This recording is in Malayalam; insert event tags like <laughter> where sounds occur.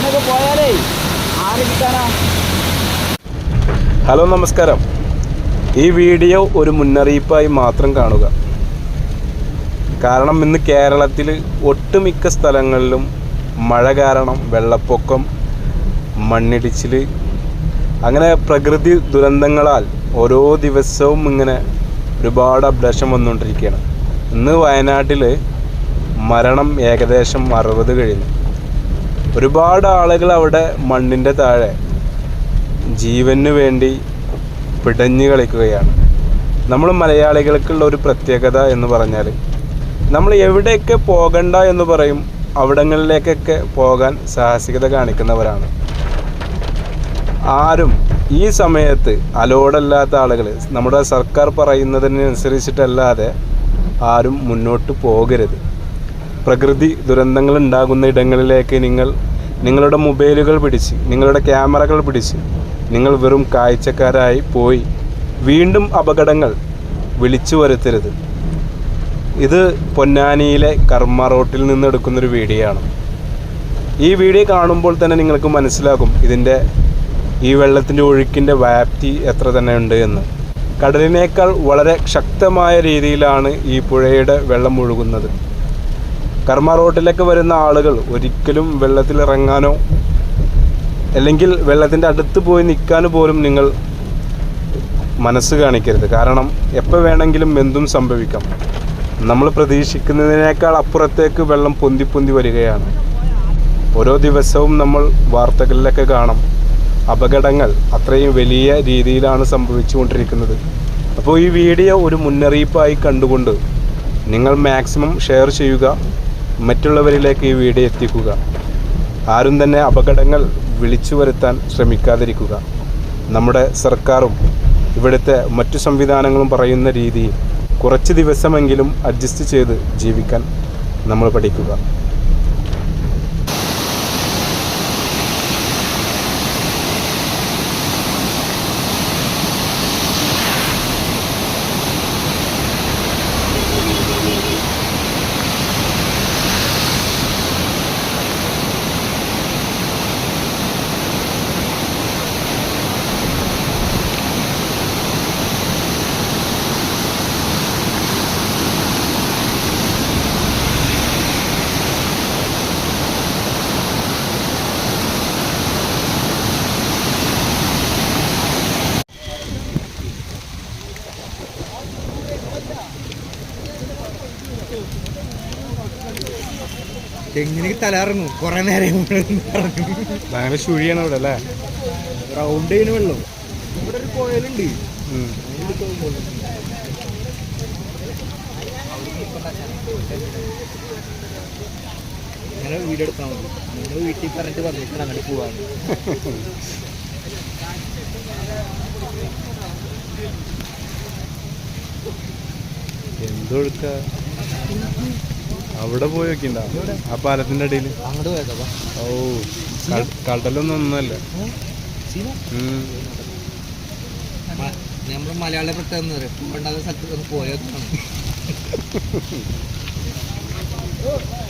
ഇതിനൊക്കെ പോയാലേ ആര് കിട്ടാനാ? ഹലോ നമസ്കാരം. ഈ വീഡിയോ ഒരു മുന്നറിയിപ്പായി മാത്രം കാണുക. കാരണം ഇന്ന് കേരളത്തിൽ ഒട്ടുമിക്ക സ്ഥലങ്ങളിലും മഴ കാരണം വെള്ളപ്പൊക്കം മണ്ണിടിച്ചിൽ അങ്ങനെ പ്രകൃതി ദുരന്തങ്ങളാൽ ഓരോ ദിവസവും ഇങ്ങനെ ഒരുപാട് അപ്ഡേഷൻ വന്നുകൊണ്ടിരിക്കുകയാണ്. ഇന്ന് വയനാട്ടിൽ മരണം ഏകദേശം അറുപത് കഴിഞ്ഞു. ഒരുപാട് ആളുകൾ അവിടെ മണ്ണിന്റെ താഴെ ജീവന് വേണ്ടി പിടഞ്ഞു കളിക്കുകയാണ്. നമ്മൾ മലയാളികൾക്കുള്ള ഒരു പ്രത്യേകത എന്ന് പറഞ്ഞാൽ നമ്മൾ എവിടെയൊക്കെ പോകണ്ട എന്ന് പറയും അവിടങ്ങളിലേക്കൊക്കെ പോകാൻ സാഹസികത കാണിക്കുന്നവരാണ്. ആരും ഈ സമയത്ത് അലോടല്ലാത്ത ആളുകൾ നമ്മുടെ സർക്കാർ പറയുന്നതിനനുസരിച്ചിട്ടല്ലാതെ ആരും മുന്നോട്ട് പോകരുത്. പ്രകൃതി ദുരന്തങ്ങൾ ഉണ്ടാകുന്ന ഇടങ്ങളിലേക്ക് നിങ്ങൾ നിങ്ങളുടെ മൊബൈലുകൾ പിടിച്ച് നിങ്ങളുടെ ക്യാമറകൾ പിടിച്ച് നിങ്ങൾ വെറും കാഴ്ചക്കാരായി പോയി വീണ്ടും അപകടങ്ങൾ വിളിച്ചു വരുത്തരുത്. ഇത് പൊന്നാനിയിലെ കർമ്മ റോട്ടിൽ നിന്ന് എടുക്കുന്നൊരു വീഡിയോ ആണ് ഈ വീഡിയോ കാണുമ്പോൾ തന്നെ നിങ്ങൾക്ക് മനസ്സിലാകും ഇതിന്റെ ഈ വെള്ളത്തിന്റെ ഒഴുക്കിന്റെ വ്യാപ്തി എത്ര തന്നെ ഉണ്ട് എന്ന്. കടലിനേക്കാൾ വളരെ ശക്തമായ രീതിയിലാണ് ഈ പുഴയുടെ വെള്ളം ഒഴുകുന്നത്. കർമ്മ റോട്ടിലേക്ക് വരുന്ന ആളുകൾ ഒരിക്കലും വെള്ളത്തിൽ ഇറങ്ങാനോ അല്ലെങ്കിൽ വെള്ളത്തിന്റെ അടുത്ത് പോയി നിൽക്കാൻ പോലും നിങ്ങൾ മനസ്സ് കാണിക്കരുത്. കാരണം എപ്പോൾ വേണമെങ്കിലും എന്തും സംഭവിക്കാം. നമ്മൾ പ്രതീക്ഷിക്കുന്നതിനേക്കാൾ അപ്പുറത്തേക്ക് വെള്ളം പൊന്തി പൊന്തി വരികയാണ്. ഓരോ ദിവസവും നമ്മൾ വാർത്തകളിലൊക്കെ കാണാം. അപകടങ്ങൾ അത്രയും വലിയ രീതിയിലാണ് സംഭവിച്ചുകൊണ്ടിരിക്കുന്നത്. അപ്പോൾ ഈ വീഡിയോ ഒരു മുന്നറിയിപ്പായി കണ്ടുകൊണ്ട് നിങ്ങൾ മാക്സിമം ഷെയർ ചെയ്യുക. മറ്റുള്ളവരിലേക്ക് ഈ വീഡിയോ എത്തിക്കുക. ആരും തന്നെ അപകടങ്ങൾ വിളിച്ചു വരുത്താൻ ശ്രമിക്കാതിരിക്കുക. നമ്മുടെ സർക്കാരും ഇവിടുത്തെ മറ്റു സംവിധാനങ്ങളും പറയുന്ന രീതിയിൽ കുറച്ച് ദിവസമെങ്കിലും അഡ്ജസ്റ്റ് ചെയ്ത് ജീവിക്കാൻ നമ്മൾ പഠിക്കുക. തെങ്ങിന് തലറങ്ങും കുറെ നേരം ഭയങ്കര ചുഴിയാണ് അവിടെ അല്ലേ? റൗണ്ട് ചെയ്യുന്ന വെള്ളം. ഇവിടെ ഒരു കോയലുണ്ട്. അങ്ങനെ വീഡിയോ എടുക്കാൻ മതി. നിങ്ങൾ വീട്ടിൽ പറഞ്ഞിട്ട് പറഞ്ഞിട്ട് അങ്ങോട്ട് പോവാണ് എന്തൊഴുക്ക അവിടെ പോയി നോക്കിണ്ടാ ആ പാലത്തിന്റെ അടിയിൽ? അങ്ങോട്ട് പോയതാ ഓ കട- കടലൊന്നും ഒന്നല്ല നമ്മൾ നമ്മൾ മലയാള പ്രത്യേകം പോകേണ്ടാത്ത സ്ഥലത്ത് പോയതാണ് <laughs>